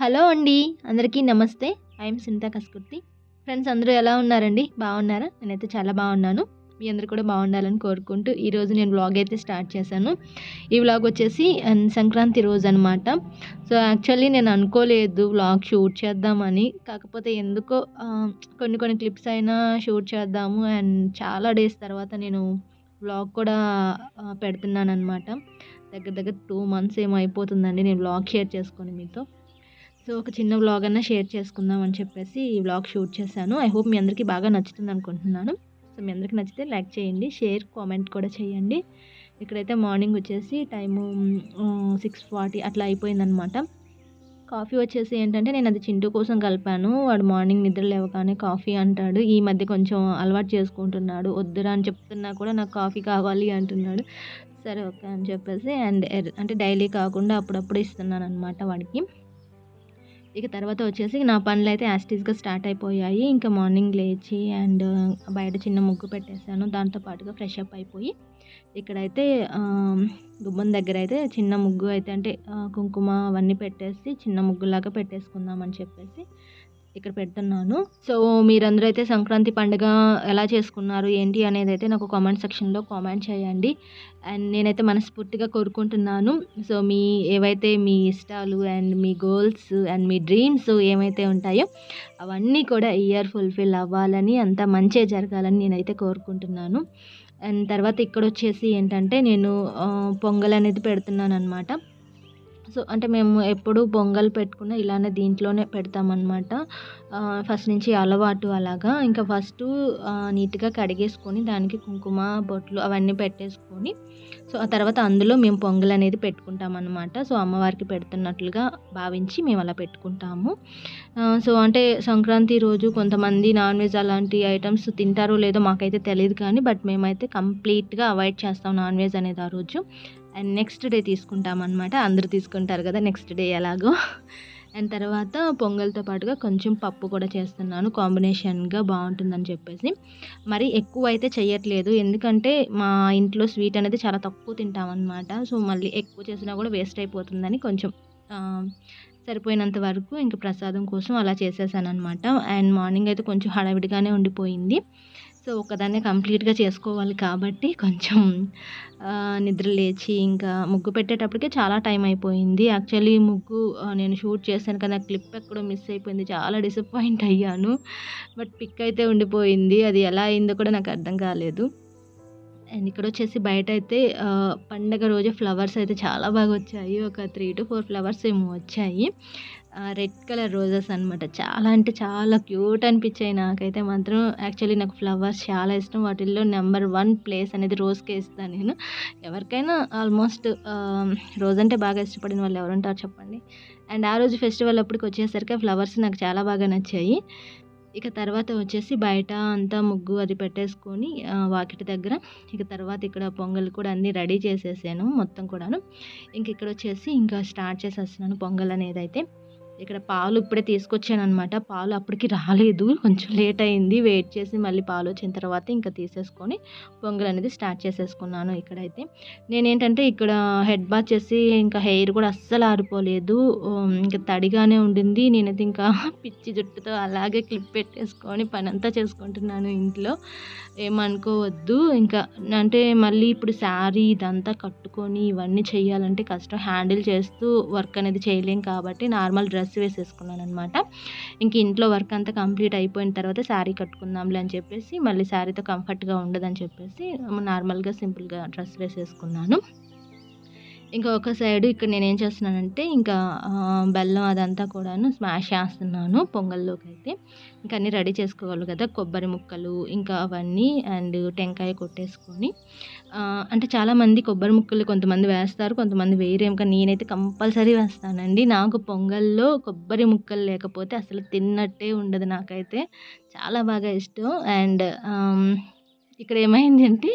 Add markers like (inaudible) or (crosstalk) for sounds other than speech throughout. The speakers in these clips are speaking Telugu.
హలో అండి అందరికీ నమస్తే. ఐఎమ్ సింతా కస్కుర్తి. ఫ్రెండ్స్ అందరూ ఎలా ఉన్నారండి? బాగున్నారా? నేనైతే చాలా బాగున్నాను. మీ అందరూ కూడా బాగుండాలని కోరుకుంటూ ఈరోజు నేను వ్లాగ్ అయితే స్టార్ట్ చేశాను. ఈ వ్లాగ్ వచ్చేసి సంక్రాంతి రోజు అనమాట సో యాక్చువల్లీ నేను అనుకోలేదు వ్లాగ్ షూట్ చేద్దామని. కాకపోతే ఎందుకో కొన్ని కొన్ని క్లిప్స్ అయినా షూట్ చేద్దాము అండ్ చాలా డేస్ తర్వాత నేను వ్లాగ్ కూడా పెడుతున్నాను అనమాట దగ్గర దగ్గర టూ మంత్స్ ఏమో అయిపోతుందండి నేను వ్లాగ్ షేర్ చేసుకొని మీతో. సో ఒక చిన్న వ్లాగ్ అన్న షేర్ చేసుకుందాం అని చెప్పేసి ఈ వ్లాగ్ షూట్ చేశాను. ఐ హోప్ మీ అందరికీ బాగా నచ్చుతుంది అనుకుంటున్నాను. సో మీ అందరికీ నచ్చితే లైక్ చేయండి షేర్ కామెంట్ కూడా చేయండి. ఇక్కడైతే మార్నింగ్ వచ్చేసి టైము సిక్స్ ఫార్టీ అట్లా అయిపోయిందనమాట కాఫీ వచ్చేసి ఏంటంటే నేను అది చింటూ కోసం కలిపాను. వాడు మార్నింగ్ నిద్ర లేవగానే కాఫీ అంటాడు. ఈ మధ్య కొంచెం అలవాటు చేసుకుంటున్నాడు. వద్దురా అని చెప్తున్నా కూడా నాకు కాఫీ కావాలి అంటున్నాడు. సరే ఓకే అని చెప్పేసి అండ్ అంటే డైలీ కాకుండా అప్పుడప్పుడు ఇస్తున్నాను అనమాట వాడికి. ఇక తర్వాత వచ్చేసి నా పనులు అయితే యాస్టీస్గా స్టార్ట్ అయిపోయాయి. ఇంకా మార్నింగ్ లేచి అండ్ uh, బయట చిన్న ముగ్గు పెట్టేశాను. దాంతో పాటుగా ఫ్రెష్ అప్ అయిపోయి ఇక్కడైతే గుమ్మం దగ్గర అయితే చిన్న ముగ్గు అయితే అంటే కుంకుమ అవన్నీ పెట్టేసి చిన్న ముగ్గులాగా పెట్టేసుకుందాం అని చెప్పేసి ఇక్కడ పెడుతున్నాను. సో మీరందరూ అయితే సంక్రాంతి పండుగ ఎలా చేసుకున్నారు ఏంటి అనేది అయితే నాకు కామెంట్ సెక్షన్లో కామెంట్ చేయండి. అండ్ నేనైతే మనస్ఫూర్తిగా కోరుకుంటున్నాను. సో మీ ఏవైతే మీ ఇష్టాలు అండ్ మీ గోల్స్ అండ్ మీ డ్రీమ్స్ ఏమైతే ఉంటాయో అవన్నీ కూడా ఇయర్ ఫుల్ఫిల్ అవ్వాలని అంత మంచి జరగాలని నేనైతే కోరుకుంటున్నాను. అండ్ తర్వాత ఇక్కడ వచ్చేసి ఏంటంటే నేను పొంగల్ అనేది పెడుతున్నాను అనమాట సో అంటే మేము ఎప్పుడు పొంగల్ పెట్టుకున్న ఇలానే దీంట్లోనే పెడతామన్నమాట. ఫస్ట్ నుంచి అలవాటు అలాగా. ఇంకా ఫస్ట్ నీట్గా కడిగేసుకొని దానికి కుంకుమ బొట్లు అవన్నీ పెట్టేసుకొని సో ఆ తర్వాత అందులో మేము పొంగల్ అనేది పెట్టుకుంటాం అనమాట సో అమ్మవారికి పెడుతున్నట్లుగా భావించి మేము అలా పెట్టుకుంటాము. సో అంటే సంక్రాంతి రోజు కొంతమంది నాన్ వెజ్ అలాంటి ఐటమ్స్ తింటారో లేదో మాకైతే తెలియదు కానీ బట్ మేమైతే కంప్లీట్గా అవాయిడ్ చేస్తాం నాన్ వెజ్ అనేది ఆ రోజు. అండ్ నెక్స్ట్ డే తీసుకుంటాం అనమాట అందరూ తీసుకుంటారు కదా నెక్స్ట్ డే ఎలాగో. అండ్ తర్వాత పొంగల్తో పాటుగా కొంచెం పప్పు కూడా చేస్తున్నాను. కాంబినేషన్గా బాగుంటుందని చెప్పేసి. మరి ఎక్కువ అయితే చేయట్లేదు ఎందుకంటే మా ఇంట్లో స్వీట్ అనేది చాలా తక్కువ తింటాం అనమాట సో మళ్ళీ ఎక్కువ చేసినా కూడా వేస్ట్ అయిపోతుందని కొంచెం సరిపోయినంత వరకు ఇంక ప్రసాదం కోసం అలా చేసేసాను అనమాట అండ్ మార్నింగ్ అయితే కొంచెం హడావిడిగానే ఉండిపోయింది. సో ఒకదాన్నే కంప్లీట్గా చేసుకోవాలి కాబట్టి కొంచెం నిద్ర లేచి ఇంకా ముగ్గు పెట్టేటప్పటికే చాలా టైం అయిపోయింది. యాక్చువల్లీ ముగ్గు నేను షూట్ చేశాను కదా క్లిప్ ఎక్కడో మిస్ అయిపోయింది. చాలా డిసప్పాయింట్ అయ్యాను. బట్ పిక్ అయితే ఉండిపోయింది. అది ఎలా అయిందో కూడా నాకు అర్థం కాలేదు. అండ్ ఇక్కడ వచ్చేసి బయట అయితే పండగ రోజు ఫ్లవర్స్ అయితే చాలా బాగా వచ్చాయి. ఒక త్రీ టు ఫోర్ ఫ్లవర్స్ ఏమో వచ్చాయి. రెడ్ కలర్ రోజెస్ అనమాట చాలా అంటే చాలా క్యూట్ అనిపించాయి నాకైతే మాత్రం. యాక్చువల్లీ నాకు ఫ్లవర్స్ చాలా ఇష్టం. వాటిల్లో నెంబర్ వన్ ప్లేస్ అనేది రోజ్కే ఇస్తాను నేను. ఎవరికైనా ఆల్మోస్ట్ రోజ్ అంటే బాగా ఇష్టపడిన వాళ్ళు ఎవరు ఉంటారు చెప్పండి. అండ్ ఆ రోజు ఫెస్టివల్ అప్పటికి వచ్చేసరికి ఫ్లవర్స్ నాకు చాలా బాగా నచ్చాయి. ఇక తర్వాత వచ్చేసి బయట అంతా ముగ్గు అది పెట్టేసుకొని వాకిటి దగ్గర ఇక తర్వాత ఇక్కడ పొంగల్ కూడా అన్నీ రెడీ చేసేసాను మొత్తం కూడాను. ఇంక ఇక్కడ వచ్చేసి ఇంకా స్టార్ట్ చేసేస్తున్నాను పొంగల్ అనేది అయితే. ఇక్కడ పాలు ఇప్పుడే తీసుకొచ్చాను అనమాట పాలు అప్పటికి రాలేదు. కొంచెం లేట్ అయింది. వెయిట్ చేసి మళ్ళీ పాలు వచ్చిన తర్వాత ఇంకా తీసేసుకొని పొంగల్ అనేది స్టార్ట్ చేసేసుకున్నాను ఇక్కడైతే. నేనేంటంటే ఇక్కడ హెడ్ బాత్ చేసి ఇంకా హెయిర్ కూడా అస్సలు ఆరిపోలేదు. ఇంకా తడిగానే ఉండింది. నేనైతే ఇంకా పిచ్చి జుట్టుతో అలాగే క్లిప్ పెట్టేసుకొని పని అంతా చేసుకుంటున్నాను ఇంట్లో. ఏమనుకోవద్దు. ఇంకా అంటే మళ్ళీ ఇప్పుడు శారీ ఇదంతా కట్టుకొని ఇవన్నీ చేయాలంటే కష్టం. హ్యాండిల్ చేస్తూ వర్క్ అనేది చేయలేం కాబట్టి నార్మల్ డ్రెస్ డ్రెస్ వేసేసుకున్నాను అనమాట ఇంక ఇంట్లో వర్క్ అంతా కంప్లీట్ అయిపోయిన తర్వాత శారీ కట్టుకుందాంలే అని చెప్పేసి మళ్ళీ శారీతో కంఫర్ట్గా ఉండదని చెప్పేసి నార్మల్గా సింపుల్గా డ్రెస్ వేసేసుకున్నాను. ఇంకా ఒక సైడ్ ఇక్కడ నేను ఏం చేస్తున్నానంటే ఇంకా బెల్లం అదంతా కూడాను స్మాష్ చేస్తున్నాను పొంగల్లోకి అయితే ఇంకా అన్నీ రెడీ చేసుకోవాలి కదా కొబ్బరి ముక్కలు ఇంకా అవన్నీ అండ్ టెంకాయ కొట్టేసుకొని. అంటే చాలామంది కొబ్బరి ముక్కలు కొంతమంది వేస్తారు కొంతమంది వేయరేం కానీ నేనైతే కంపల్సరీ వేస్తానండి. నాకు పొంగల్లో కొబ్బరి ముక్కలు లేకపోతే అసలు తిన్నట్టే ఉండదు నాకైతే. చాలా బాగా ఇష్టం. అండ్ ఇక్కడ ఏమైంది అంటే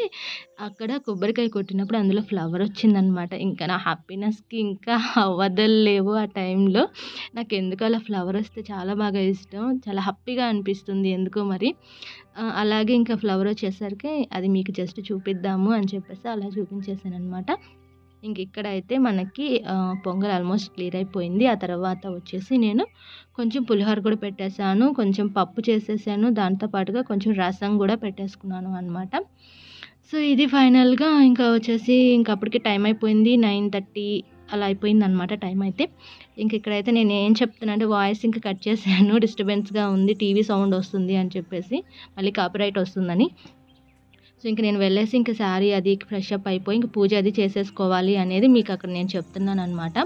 అక్కడ కొబ్బరికాయ కొట్టినప్పుడు అందులో ఫ్లవర్ వచ్చిందనమాట ఇంకా నా హ్యాపీనెస్కి ఇంకా వదలలేవు ఆ టైంలో నాకు ఎందుకు అలా ఫ్లవర్ వస్తే చాలా బాగా ఇష్టం చాలా హ్యాపీగా అనిపిస్తుంది ఎందుకో మరి. అలాగే ఇంకా ఫ్లవర్ వచ్చేసరికి అది మీకు జస్ట్ చూపిద్దాము అని చెప్పేసి అలా చూపించేసాను అనమాట ఇంక ఇక్కడ అయితే మనకి పొంగల్ ఆల్మోస్ట్ క్లియర్ అయిపోయింది. ఆ తర్వాత వచ్చేసి నేను కొంచెం పులిహోర కూడా పెట్టేశాను కొంచెం పప్పు చేసేసాను. దాంతో పాటుగా కొంచెం రసం కూడా పెట్టేసుకున్నాను అనమాట సో ఇది ఫైనల్గా ఇంకా వచ్చేసి ఇంక అప్పటికి టైం అయిపోయింది. నైన్ థర్టీ అలా అయిపోయింది అనమాట టైం అయితే. ఇంక ఇక్కడైతే నేను ఏం చెప్తున్నా అంటే వాయిస్ ఇంకా కట్ చేశాను. (laughs) డిస్టర్బెన్స్గా ఉంది టీవీ సౌండ్ వస్తుంది అని చెప్పేసి మళ్ళీ కాపీరైట్ వస్తుందని. సో ఇంక నేను వెళ్ళేసి ఇంక శారీ అది ఫ్రెష్ అప్ అయిపోయి ఇంక పూజ అది చేసేసుకోవాలి అనేది మీకు అక్కడ నేను చెప్తున్నాను అనమాట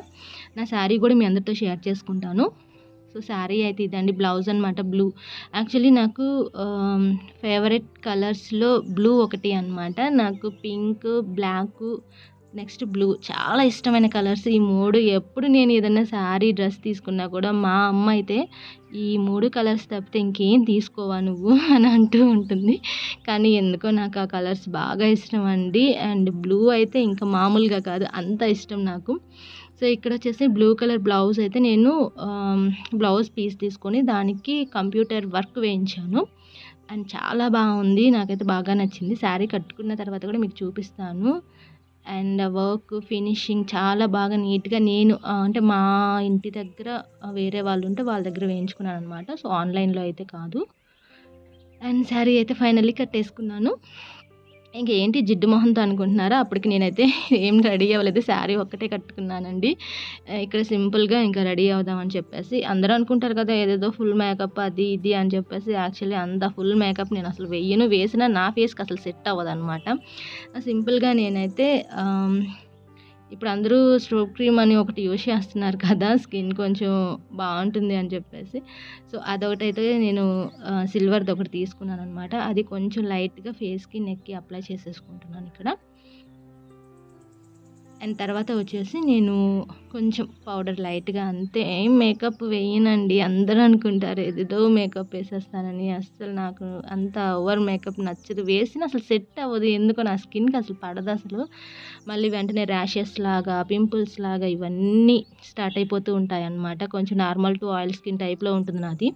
నా శారీ కూడా మీ అందరితో షేర్ చేసుకుంటాను. సో శారీ అయితే ఇదండి బ్లౌజ్ అనమాట బ్లూ. యాక్చువల్లీ నాకు ఫేవరెట్ కలర్స్లో బ్లూ ఒకటి అనమాట నాకు పింక్ బ్లాక్ నెక్స్ట్ బ్లూ. చాలా ఇష్టమైన కలర్స్. ఈ మూడు ఎప్పుడు నేను ఏదైనా శారీ డ్రెస్ తీసుకున్నా కూడా మా అమ్మ అయితే ఈ మూడు కలర్స్ తప్పితే ఇంకేం తీసుకోవా నువ్వు (laughs) అని అంటూ ఉంటుంది. కానీ ఎందుకో నాకు ఆ కలర్స్ బాగా ఇష్టం అండి. అండ్ బ్లూ అయితే ఇంకా మామూలుగా కాదు. అంత ఇష్టం నాకు. సో ఇక్కడ వచ్చేసి బ్లూ కలర్ బ్లౌజ్ అయితే నేను బ్లౌజ్ పీస్ తీసుకొని దానికి కంప్యూటర్ వర్క్ వేయించాను. అండ్ చాలా బాగుంది. నాకైతే బాగా నచ్చింది. శారీ కట్టుకున్న తర్వాత కూడా మీకు చూపిస్తాను. అండ్ వర్క్ ఫినిషింగ్ చాలా బాగా నీట్గా నేను అంటే మా ఇంటి దగ్గర వేరే వాళ్ళు ఉంటే వాళ్ళ దగ్గర వేయించుకున్నాను అనమాట సో ఆన్లైన్లో అయితే కాదు. అండ్ శారీ అయితే ఫైనల్లీ కట్టేసుకున్నాను. ఇంకేంటి జిడ్డు మొహంతో అనుకుంటున్నారా? అప్పటికి నేనైతే (laughs) ఏం రెడీ అవ్వలేదు. శారీ ఒక్కటే కట్టుకున్నానండి. ఇక్కడ సింపుల్గా ఇంకా రెడీ అవుదామని చెప్పేసి. అందరూ అనుకుంటారు కదా ఏదేదో ఫుల్ మేకప్ అది ఇది అని చెప్పేసి. యాక్చువల్లీ అంత ఫుల్ మేకప్ నేను అసలు వెయ్యను. వేసినా నా ఫేస్కి అసలు సెట్ అవ్వదు అనమాట సింపుల్గా నేనైతే ఇప్పుడు అందరూ స్ట్రోక్ క్రీమ్ అని ఒకటి యూజ్ చేస్తున్నారు కదా స్కిన్ కొంచెం బాగుంటుంది అని చెప్పేసి. సో అదొకటి అయితే నేను సిల్వర్ది ఒకటి తీసుకున్నాను అనమాట అది కొంచెం లైట్గా ఫేస్కి నెక్కి అప్లై చేసేసుకుంటున్నాను ఇక్కడ. అండ్ తర్వాత వచ్చేసి నేను కొంచెం పౌడర్ లైట్గా అంతే. ఏం మేకప్ వేయనండి. అందరూ అనుకుంటారు ఏదేదో మేకప్ వేసేస్తానని. అస్సలు నాకు అంత ఓవర్ మేకప్ నచ్చదు. వేసిన అసలు సెట్ అవ్వదు. ఎందుకో నా స్కిన్కి అసలు పడదు అసలు. మళ్ళీ వెంటనే ర్యాషెస్ లాగా పింపుల్స్ లాగా ఇవన్నీ స్టార్ట్ అయిపోతూ ఉంటాయి అన్నమాట కొంచెం నార్మల్ టు ఆయిల్ స్కిన్ టైప్లో ఉంటుంది నాది.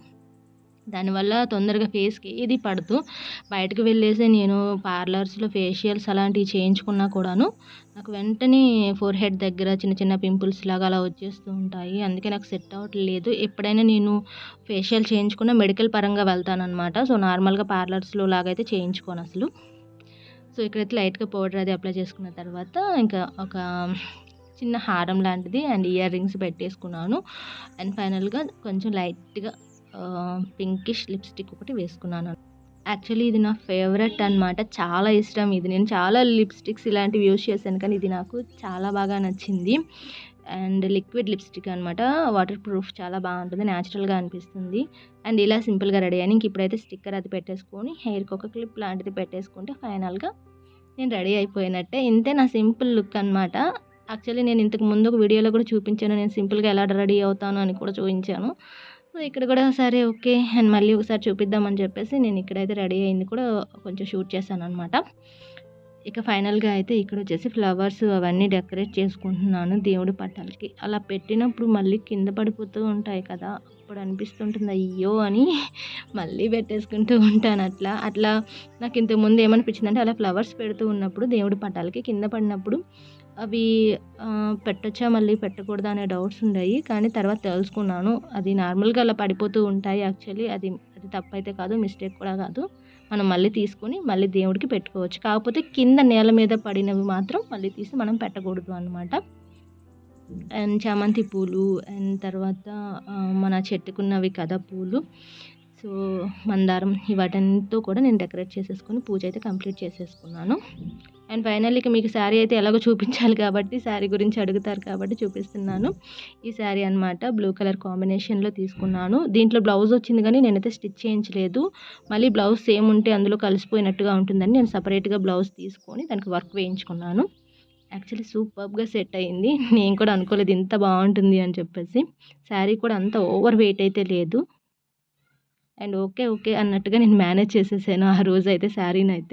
దానివల్ల తొందరగా ఫేస్కి ఏది పడదు. బయటకు వెళ్ళేసి నేను పార్లర్స్లో ఫేషియల్స్ అలాంటివి చేయించుకున్నా కూడాను నాకు వెంటనే ఫోర్ హెడ్ దగ్గర చిన్న చిన్న పింపుల్స్ లాగా అలా వచ్చేస్తూ ఉంటాయి. అందుకే నాకు సెట్ అవ్వట్లేదు. ఎప్పుడైనా నేను ఫేషియల్ చేయించుకున్న మెడికల్ పరంగా వెళ్తానమాట సో నార్మల్గా పార్లర్స్లో లాగైతే చేయించుకోను అసలు. సో ఇక్కడైతే లైట్గా పౌడర్ అది అప్లై చేసుకున్న తర్వాత ఇంకా ఒక చిన్న హారం లాంటిది అండ్ ఇయర్ రింగ్స్ పెట్టేసుకున్నాను. అండ్ ఫైనల్గా కొంచెం లైట్గా పింకిష్ లిప్స్టిక్ ఒకటి వేసుకున్నాను. యాక్చువల్లీ ఇది నా ఫేవరెట్ అనమాట చాలా ఇష్టం. ఇది నేను చాలా లిప్స్టిక్స్ ఇలాంటివి యూస్ చేశాను. కానీ ఇది నాకు చాలా బాగా నచ్చింది. అండ్ లిక్విడ్ లిప్స్టిక్ అనమాట వాటర్ ప్రూఫ్ చాలా బాగుంటుంది. న్యాచురల్గా అనిపిస్తుంది. అండ్ ఇలా సింపుల్గా రెడీ అయ్యాను. ఇంక ఇప్పుడైతే స్టిక్కర్ అది పెట్టేసుకొని హెయిర్కి ఒక క్లిప్ లాంటిది పెట్టేసుకుంటే ఫైనల్గా నేను రెడీ అయిపోయినట్టే. ఇంతే నా సింపుల్ లుక్ అనమాట యాక్చువల్లీ నేను ఇంతకు ముందు ఒక వీడియోలో కూడా చూపించాను. నేను సింపుల్గా ఎలా రెడీ అవుతాను అని కూడా చూపించాను. సో ఇక్కడ కూడా సరే ఓకే. అండ్ మళ్ళీ ఒకసారి చూపిద్దామని చెప్పేసి నేను ఇక్కడైతే రెడీ అయింది కూడా కొంచెం షూట్ చేశాను అనమాట ఇక ఫైనల్గా అయితే ఇక్కడ వచ్చేసి ఫ్లవర్స్ అవన్నీ డెకరేట్ చేసుకుంటున్నాను దేవుడి పట్టాలకి అలా పెట్టినప్పుడు మళ్ళీ కింద పడిపోతూ ఉంటాయి కదా అప్పుడు అనిపిస్తుంటుంది అయ్యో అని మళ్ళీ పెట్టేసుకుంటూ ఉంటాను అట్లా. అట్లా నాకు ఇంతకుముందు ఏమనిపించింది అంటే అలా ఫ్లవర్స్ పెడుతూ ఉన్నప్పుడు దేవుడి పట్టాలకి కింద పడినప్పుడు అవి పెట్టొచ్చా మళ్ళీ పెట్టకూడదా అనే డౌట్స్ ఉన్నాయి కానీ తర్వాత తెలుసుకున్నాను. అది నార్మల్గా అలా పడిపోతూ ఉంటాయి యాక్చువల్లీ. అది అది తప్పైతే కాదు మిస్టేక్ కూడా కాదు. మనం మళ్ళీ తీసుకొని మళ్ళీ దేవుడికి పెట్టుకోవచ్చు. కాకపోతే కింద నేల మీద పడినవి మాత్రం మళ్ళీ తీసి మనం పెట్టకూడదు అనమాట అండ్ చామంతి పూలు అండ్ తర్వాత మన చెట్టుకున్నవి కదా పూలు. సో మందారం వాటన్నిటితో కూడా నేను డెకరేట్ చేసేసుకొని పూజ అయితే కంప్లీట్ చేసేసుకున్నాను. అండ్ ఫైనల్ ఇక మీకు శారీ అయితే ఎలాగో చూపించాలి కాబట్టి శారీ గురించి అడుగుతారు కాబట్టి చూపిస్తున్నాను. ఈ శారీ అనమాట బ్లూ కలర్ కాంబినేషన్లో తీసుకున్నాను. దీంట్లో బ్లౌజ్ వచ్చింది కానీ నేనైతే స్టిచ్ చేయించలేదు. మళ్ళీ బ్లౌజ్ సేమ్ ఉంటే అందులో కలిసిపోయినట్టుగా ఉంటుందని నేను సపరేట్గా బ్లౌజ్ తీసుకొని దానికి వర్క్ వేయించుకున్నాను. యాక్చువల్లీ సూపర్గా సెట్ అయింది. నేను కూడా అనుకోలేదు ఇంత బాగుంటుంది అని చెప్పేసి. శారీ కూడా అంత ఓవర్ వెయిట్ అయితే లేదు. అండ్ ఓకే ఓకే అన్నట్టుగా నేను మేనేజ్ చేసేసాను ఆ రోజు అయితే శారీని అయితే